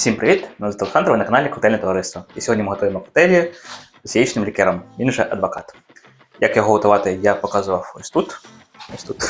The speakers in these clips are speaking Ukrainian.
Всім привіт! Мене звати Олександр, ви на каналі Котельне Товариство. І сьогодні ми готуємо коктейлі з яєчним лікером, він же адвокат. Як його готувати, я показував ось тут. Ось тут.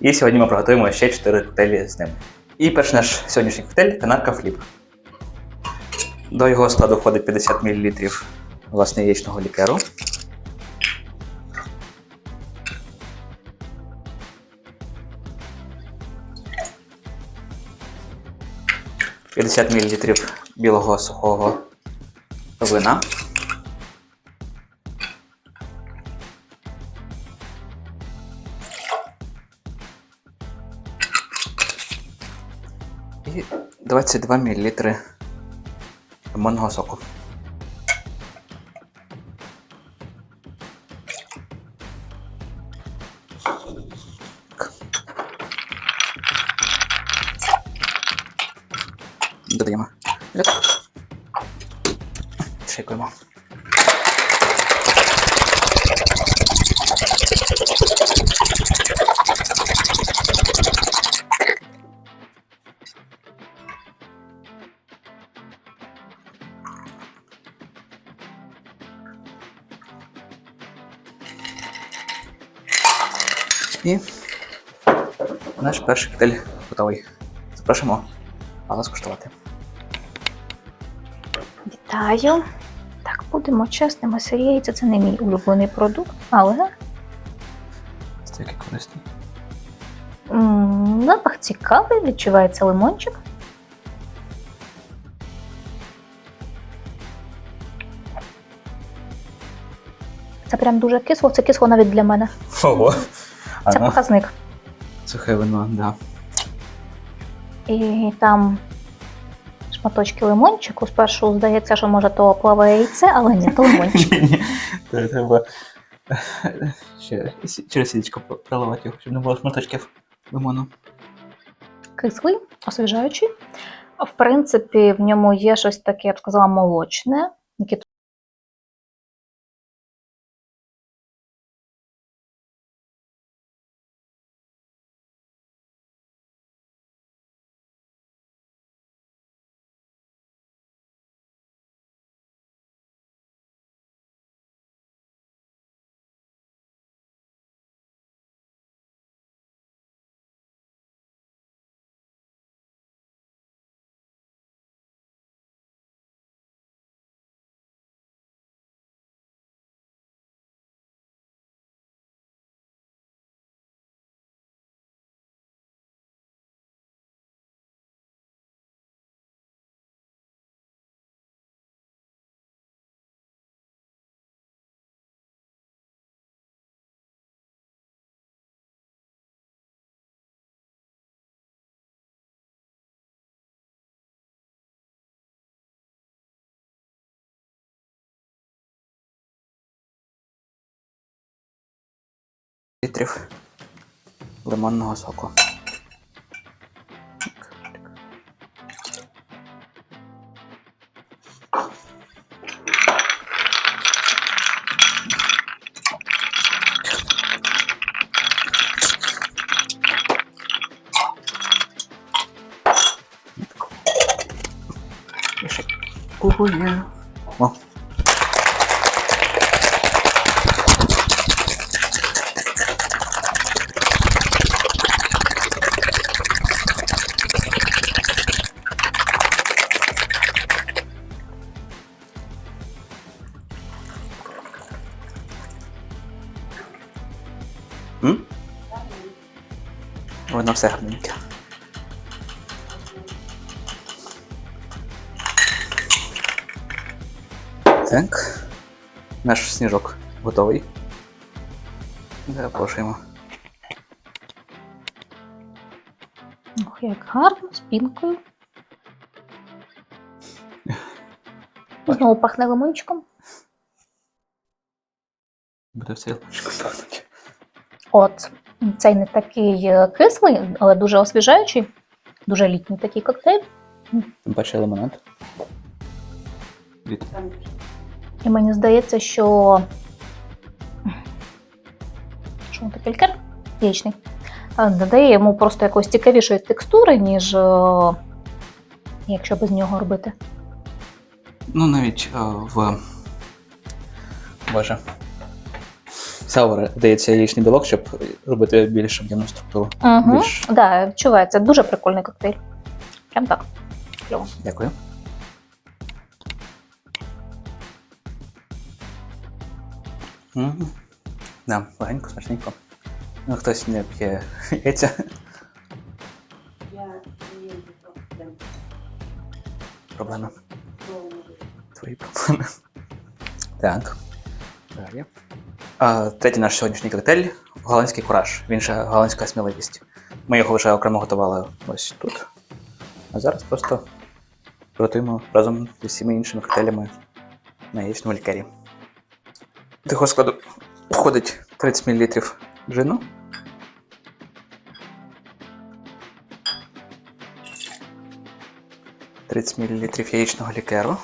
І сьогодні ми приготуємо ще 4 коктейлі з ним. І перший наш сьогоднішній коктейль канарка фліп. До його складу входить 50 мл власне яєчного лікеру. – 50 мл білого сухого вина. І 22 мл лимонного соку. І наш перший коктейль готовий. Запрошуємо вас скуштувати. Вітаю. Так, будемо чесними, сир це не мій улюблений продукт, але Це який корисний. запах цікавий, відчувається лимончик. Це прям дуже кисло, це кисло навіть для мене. Ого. Це показник. Сухе вино, да. І там шматочки лимончику. Спершу здається, що може то плаве яйце, але ні, то лимончик. Ні, це треба ще сі- через сіточку проливати його, щоб не було шматочків лимону. кислий, освіжаючий. В принципі, в ньому є щось таке, я б сказала, молочне, яке Літрів лимонного соку. І. О. М? Воно все гарненьке. Так. Наш сніжок готовий. Запрошуємо. Ох, як гарно, з пінкою. Знову пахне лимончиком. Буде все пахнуть. От, цей не такий е, кислий, але дуже освіжаючий, дуже літній такий коктейль. Тим паче лимонад. Від І мені здається, що. Що таке лікер? Яєчний. Додає йому просто якоїсь цікавішої текстури, ніж е, якщо без нього робити. Ну, навіть е, в. Боже. Саур дається яєчний білок, щоб робити більш об'ємну структуру. Угу. Більш. Да, відчувається. Дуже прикольний коктейль. Прям так. Кльово. Дякую. Мгм. Да, легенько, смачненько. Ну, хтось не п'є яйця. Я не їм Проблеми. Твої проблеми. Так. Далі. Третій наш сьогоднішній коктейль голландський кураж. Він же голландська сміливість. Ми його вже окремо готували ось тут. А зараз просто приготуємо разом зі всіма іншими коктейлями на яєчному лікері. До цього складу входить 30 мл джину. Тридцять мл яєчного лікеру.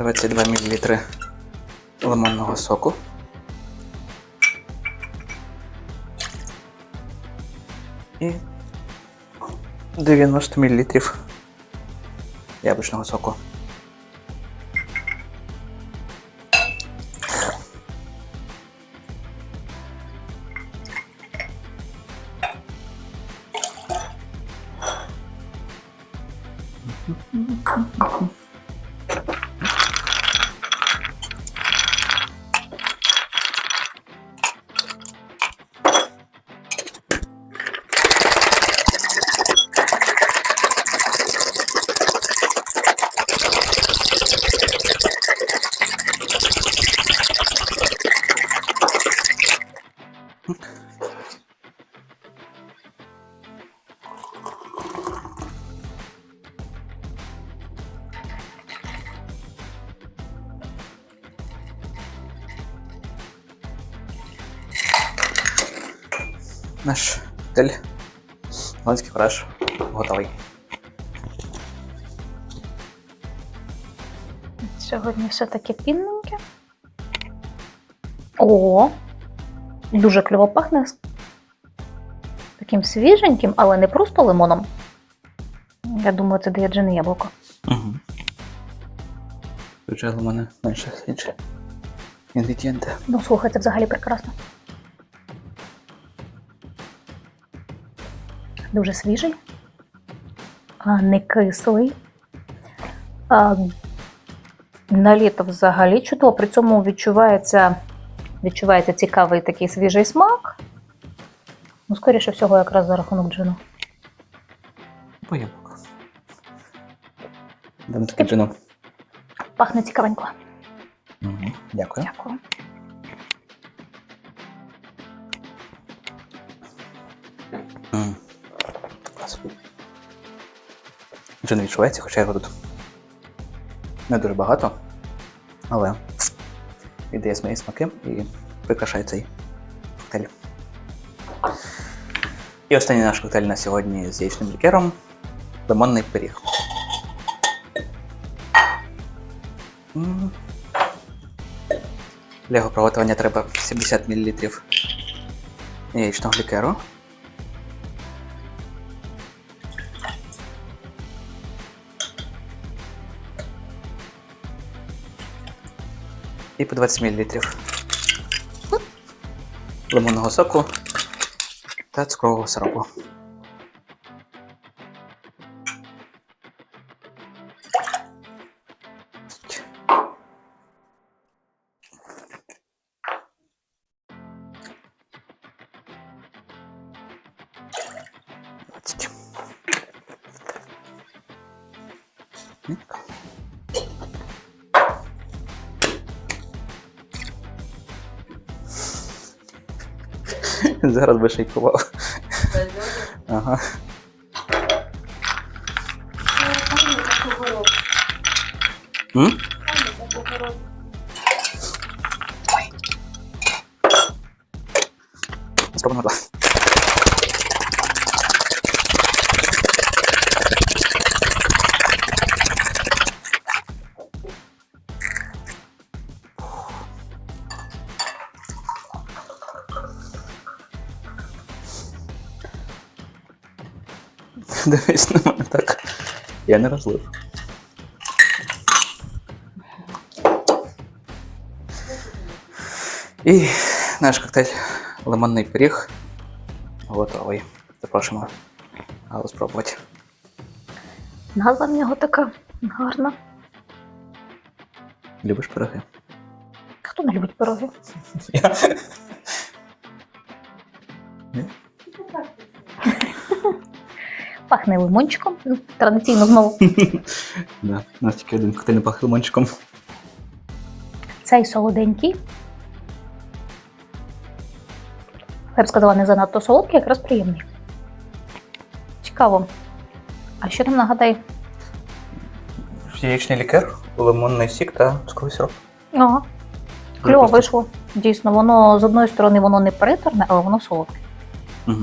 22 мл лимонного соку. І 90 мл яблучного соку. Наш коктейль голландський фреш готовий. Сьогодні все таке пінненьке. О! Дуже кльово пахне. Таким свіженьким, але не просто лимоном. Я думаю, це дає джин і яблуко. Угу. Звичайно, у мене менше інші інгредієнти. Ну, слухай, це взагалі прекрасно. Дуже свіжий, а не кислий. А, на літо взагалі чудово. При цьому відчувається, відчувається цікавий такий свіжий смак. Ну, скоріше всього, якраз за рахунок джину. По яблуку. Дам таке джину. Пахне цікавенько. Угу. Дякую. Дякую. М. Клас. Вже відчувається, хоча його тут не дуже багато, але віддає свої смаки і прикрашає цей коктейль. І останній наш коктейль на сьогодні з яєчним лікером лимонний пиріг. Для його приготування треба 70 мл яєчного лікеру. І по 20 мл лимонного соку та цукрового сиропу. Двадцять. Так. Зараз би шейкував. Ага. М? Дивись на мене так. Я не розлив. І наш коктейль лимонний пиріг готовий. Запрошуємо Галу спробувати. Назва в нього така гарна. Любиш пироги? Хто не любить пироги? Я. Пахне лимончиком. Ну, Традиційно знову. Да, у нас тільки один коктейль не пахне лимончиком. Цей солоденький. Я б сказала, не занадто солодкий, якраз приємний. Цікаво. А що там нагадай? Яєчний лікер, лимонний сік та цукровий сироп. Ага. Кльово просто- вийшло. Дійсно, воно з одної сторони воно не приторне, але воно солодке. Угу.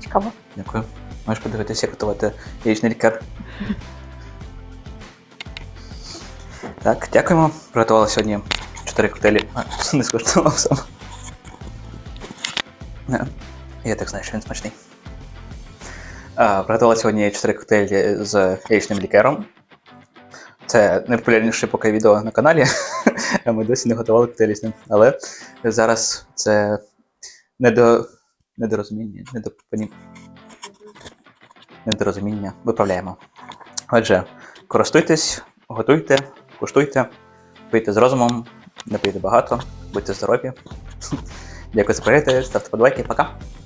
Цікаво. Дякую. Можеш подивитися, як готувати яєчний лікер. Так, дякуємо. Приготували сьогодні 4 коктейлі. А, не скуштував сам. Я так знаю, що він смачний. А, приготували сьогодні 4 коктейлі з яєчним лікером. Це найпопулярніше поки відео на каналі. Ми досі не готували коктейлі з ним. Але зараз це недо... недорозуміння, недопонім недорозуміння виправляємо. Отже, користуйтесь, готуйте, куштуйте, пийте з розумом, не пийте багато, будьте здорові. Дякую за перегляд, ставте подобайки, пока!